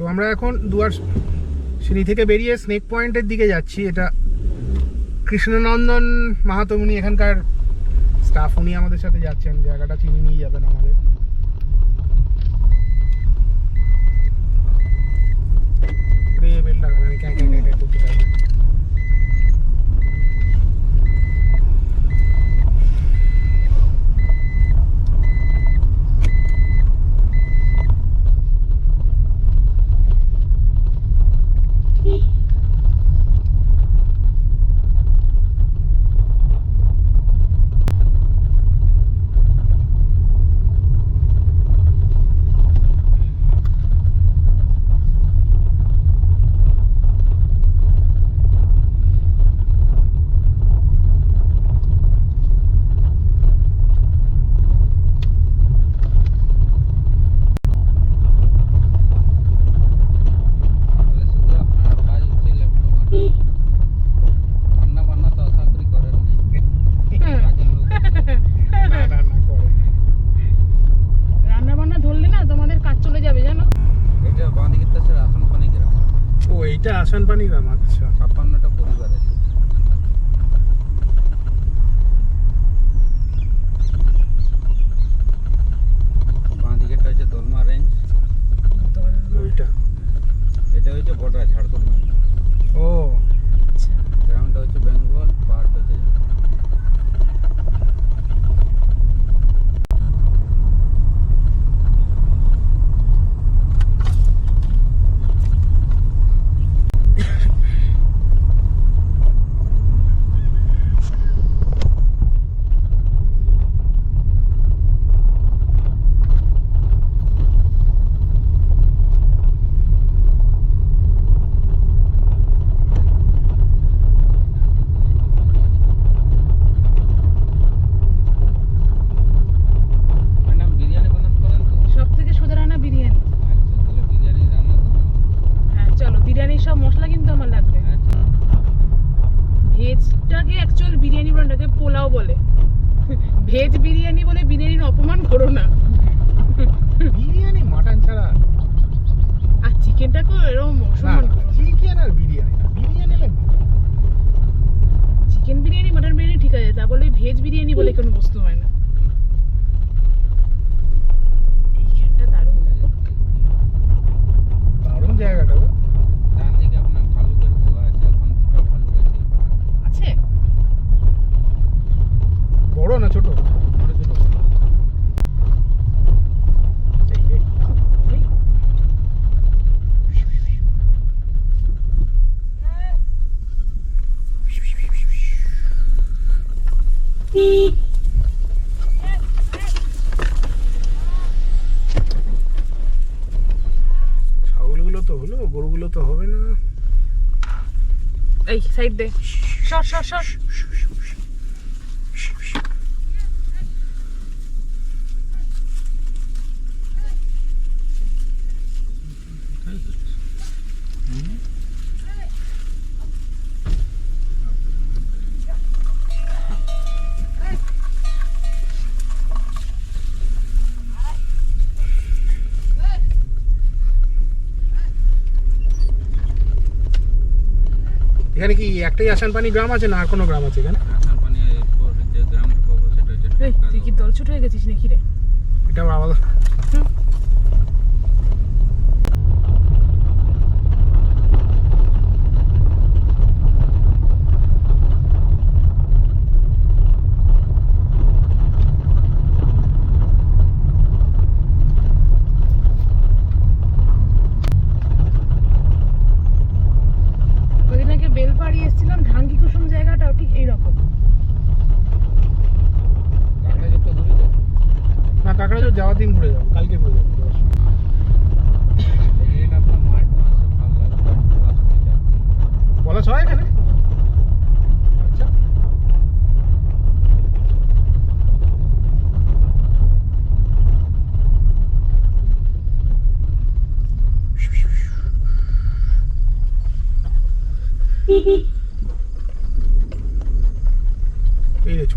তো আমরা এখন দুয়ার সিঁড়ি থেকে বেরিয়ে স্নেক পয়েন্টের দিকে যাচ্ছি। এটা কৃষ্ণনন্দন মাহাতো উনি এখানকার স্টাফ উনি আমাদের সাথে যাচ্ছেন। জায়গাটা চিনি নিয়ে যাবেন আমাদের। বেলটা ক্যাঁ ক্যাঁ ক্যাঁ করতে তাহলে শুধু আপনার কাজ হচ্ছে ল্যাপটপ ঘাঁটা রান্না বান্না তো আশা করি করেন নাই কাজের লোক না না না করে রান্না বান্না ধরলে না তোমাদের কাজ চলে যাবে জানো এটা বাঁদিকের দেশের আসন পানি গ্রাম ও এইটা পানি গ্রাম আচ্ছা। ছাপ্পান্নটা পরিবার আছে বাঁদিকেরটা হচ্ছে দলমা রেঞ্জ ওইটা এটা হচ্ছে বর্ডার ঝাড়খণ্ড ও গ্রামটা হচ্ছে বেঙ্গল পাহাড়টা হচ্ছে ম্যাডাম বিরিয়ানি বানাতে পারেন তো সব থেকে সোজা রান্না বিরিয়ানি আচ্ছা তাহলে বিরিয়ানি রান্না করুন হ্যাঁ চলো বিরিয়ানির সব মশলা কিন্তু আমার লাগবে আচ্ছা ভেজটাকে অ্যাকচুয়াল বিরিয়ানি বানাটাকে পোলাও বলে ভেজ বিরিয়ানি বলে বিরিয়ানির অপমান করো না। বিরিয়ানি মাটন ছাড়া। আর চিকেনটাকেও এরকম অসম্মান চিকেন আর বিরিয়ানি না। বিরিয়ানি চিকেন বিরিয়ানি মাটন বিরিয়ানি ঠিক আছে তা বলে ভেজ বিরিয়ানি বলে কোনো বস্তু হয় না এইখানটা দারুণ দেখো দারুণ জায়গাটা গো ডান দিকে আপনার ভালুকের গুহা আছে এখন দুটো ভালুক আছে এই পাহাড়ে। আছে বড় না ছোট ছোট ছোট এই রে। এই, ছাগলগুলো তো হলো গরুগুলো তো হবে না এই সাইড দে। সর সর সর। এখানে কি একটাই আসান পানি গ্রাম আছে না আর কোনো গ্রাম আছে এখানে? আসান পানি এরপর যে গ্রামটা পাবো সেটা হচ্ছে তুই কি দল ছুট হয়ে গেছিস নাকি রে? এটা আবার আলাদা এসেছিলাম ঢাঙ্গি কুসুম জায়গাটাও ঠিক এইরকম। যাও না কাকড়া তো যাওয়ার দিন ঘুরে যাব কালকে ঘুরে যাব বলা হয় এখানে? আচ্ছা। এই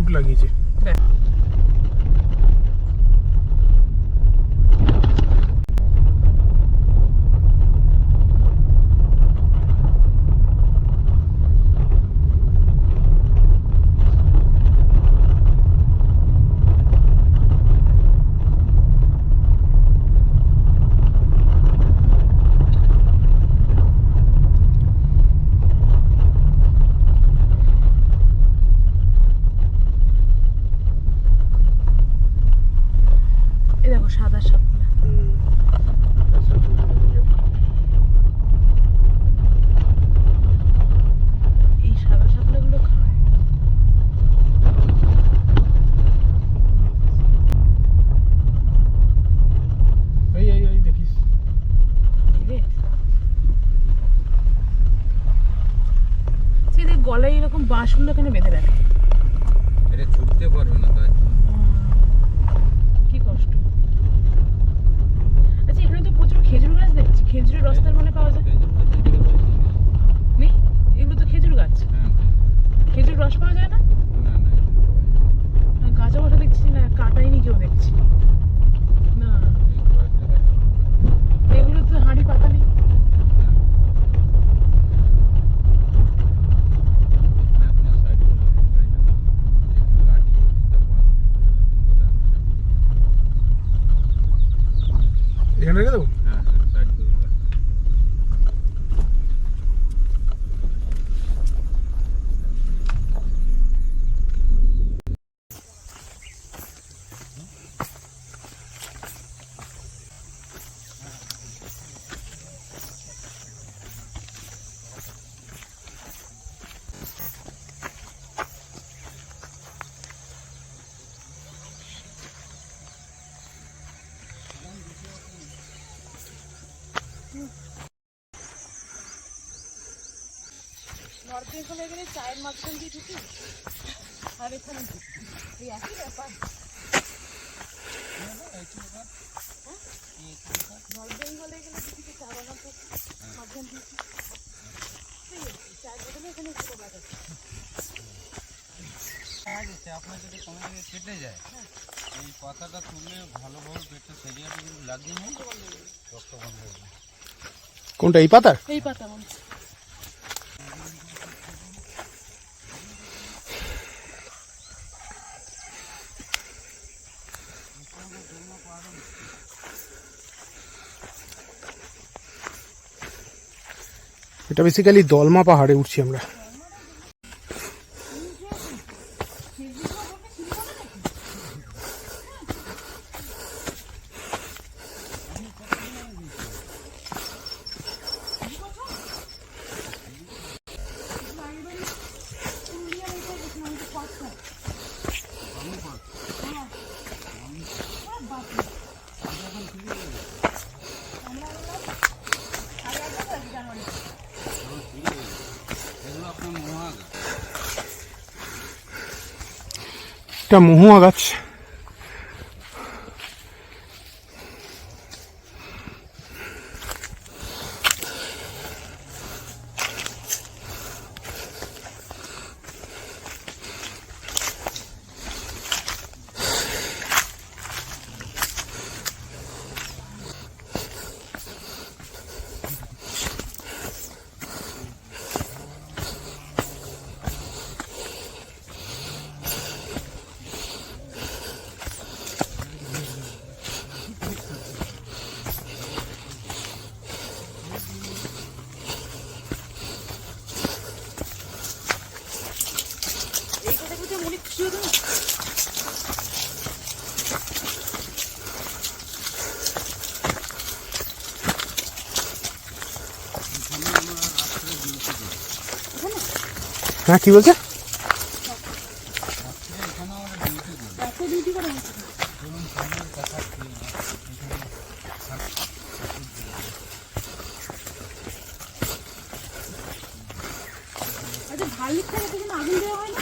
রে ছুট লাগিয়েছে দেখ হুম। রাস্তা চলতে চলে যাবে। এই সাদা শাপলাগুলো খায় এই এই এই দেখিস রে সেদের গলায় এরকম বাঁশগুলো কেন বেঁধে রাখে। এটা ছুটতে পারবে না তাই। কি কষ্ট। আচ্ছা এখানে তো প্রচুর খেজুর গাছ দেখছি। খেজুরের রস মানে পাওয়া যায়? নেই। এগুলো তো খেজুর গাছ। হ্যাঁ খেজুর রস পাওয়া যায় না? গাছা বসা দেখছি না কাটাইনি কেউ দেখছি। না এই কয়েকটা গাছ এগুলো তো হাঁড়ি পাতা নেই এখানে আপনার সাইড করে দেবেন গাড়িটা একটু গাড়ি ওটা বন্ধ ওটা এখানে রেখে দেবো হ্যাঁ হ্যাঁ সাইড করে দেবেন গেলে চায়ের মাঝখান দিয়ে ঢুকি আর এখানে ঢুকি এই একই ব্যাপার। নর্থ বেঙ্গলে গেলে চা বাগান মাঝখান দিয়ে চায়ের বদলে এখানে আছে আপনার যদি কোনো জায়গায় কেটে যায় এই পাতাটা তুললে ভালোভাবে পেটে সেরিয়াটা কিন্তু লাগিয়ে নেই রক্ত বন্ধ হয়ে কোনটা এই পাতার? এই পাতা এটা বেসিক্যালি দলমা পাহাড়ে উঠছি আমরা এগুলো আপনার মহাগা এটা মহুয়া গাছ হ্যাঁ কি বলছে? আচ্ছা ভাল্লিক থেকে আগুন দেওয়া হয় না?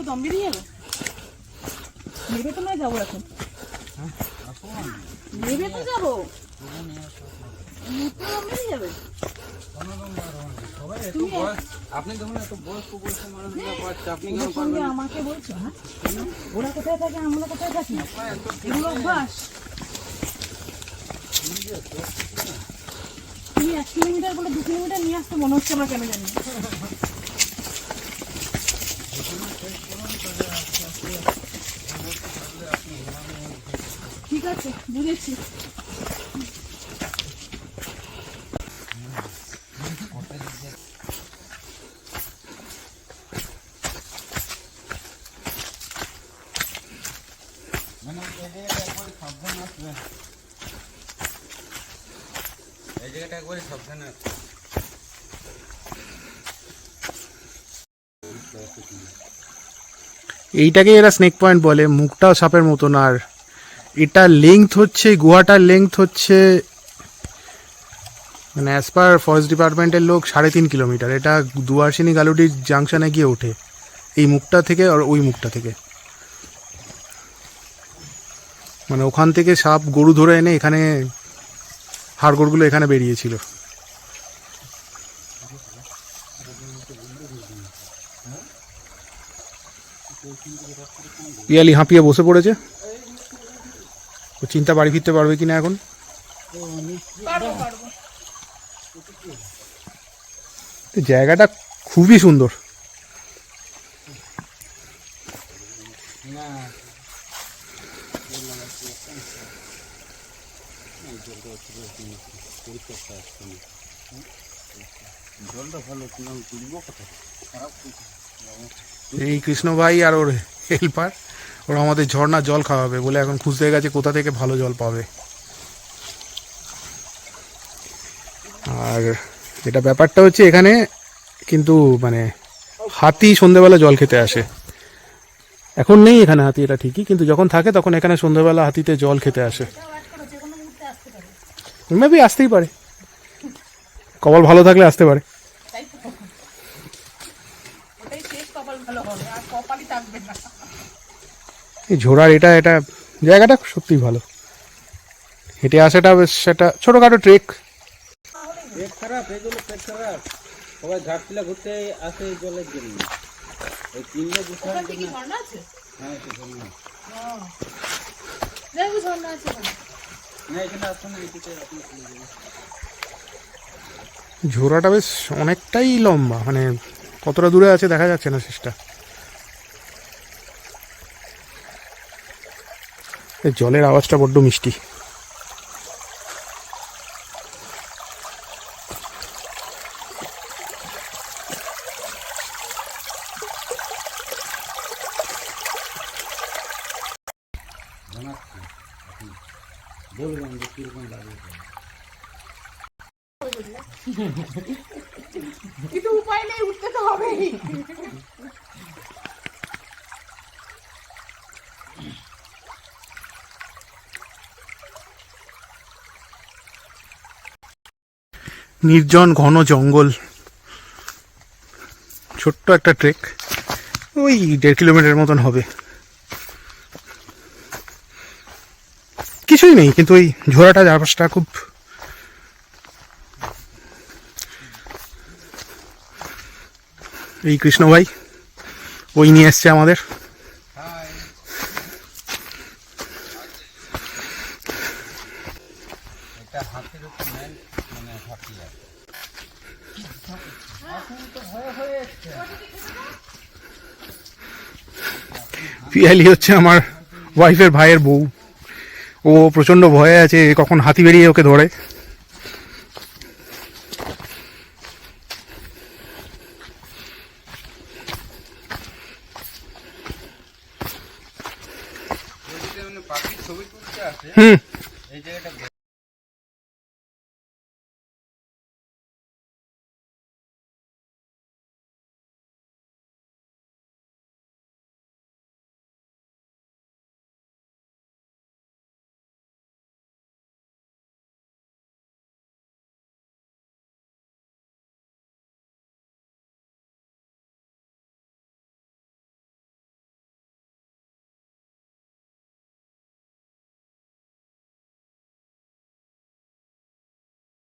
দম বেরিয়ে যাবে? নেবে তো নয় যাব এখন। নেবে তো যাব। দম বেরিয়ে যাবে। বয়স আপনি এত বয়স্ক বয়স্ক মানুষগুলো পাচ্ছে আপনি কেন আমাকে বলছো হ্যাঁ? ওরা কোথায় থাকে আমরা কোথায় থাকি? এগুলো অভ্যাস। তুমি এক কিলোমিটার বলে দু কিলোমিটার নিয়ে আসতে মনে হচ্ছে আমার কেন জানি না। ঠিক আছে বুঝেছি। মানে এই জায়গাটা একবারে সাবধান আসবেন এই জায়গাটা একবারে সাবধানে আসবেন এইটাকে এরা স্নেক পয়েন্ট বলে। মুখটাও সাপের মতন। আর এটা লেংথ হচ্ছে, গুহাটার লেংথ হচ্ছে মানে অ্যাজ পার ফরেস্ট ডিপার্টমেন্টের লোক, সাড়ে তিন কিলোমিটার এটা দুয়ারশিনী গালুডির জাংশনে গিয়ে ওঠে। এই মুখটা থেকে আর ওই মুখটা থেকে। মানে ওখান থেকে সাপ গরু ধরে এনে এখানে হাড়গোড়গুলো এখানে বেরিয়েছিল। পিয়ালি হাঁপিয়ে বসে পড়েছে। ও চিন্তা বাড়ি ফিরতে পারবে কিনা এখন? জায়গাটা খুবই সুন্দর। এই কৃষ্ণ ভাই আর ওর হেল্পার ওরা আমাদের ঝর্ণার জল খাওয়াবে বলে এখন খুঁজতে গেছে কোথা থেকে ভালো জল পাবে। আর যেটা ব্যাপারটা হচ্ছে এখানে কিন্তু মানে হাতি সন্ধেবেলা জল খেতে আসে। এখন নেই এখানে হাতি, এটা ঠিকই, কিন্তু যখন থাকে তখন এখানে সন্ধেবেলা হাতিতে জল খেতে আসে। মেবি আসতেই পারে। কপাল ভালো থাকলে আসতে পারে। কপালই থাকবে না। এই ঝোড়ার এটা এটা জায়গাটা সত্যিই ভালো। হেঁটে আসাটা বেশ সেটা ছোটোখাটো ট্রেক খারাপ এই জন্য পেট খারাপ। সবাই ঘাটশিলা ঘুরতে আসে এই জলের জন্য। এই কিনলে বুঝতে কি ঝর্ণা আছে? হ্যাঁ সেজন্য দেখো ঝর্ণা আছে না এখানে আসুন এইদিকে আপনি চলে যাবেন। ঝোড়াটা বেশ অনেকটাই লম্বা মানে কতটা দূরে আছে দেখা যাচ্ছে না শেষটা। জলের আওয়াজটা বড্ড মিষ্টি। কিন্তু উপায় নেই উঠতে তো হবেই। নির্জন ঘন জঙ্গল। ছোট্ট একটা ট্রেক ওই দেড় কিলোমিটার মতন হবে। কিছুই নেই, কিন্তু ওই ঝোড়াটা চারপাশটা খুব এই কৃষ্ণ ভাই, ওই নিয়ে এসছে আমাদের এটা হাতের উপর নেন মানে হাতি আর পিয়ালি হচ্ছে আমার ওয়াইফের ভাইয়ের বউ। ও প্রচণ্ড ভয়ে আছে, কখন হাতি বেরিয়ে ওকে ধরে।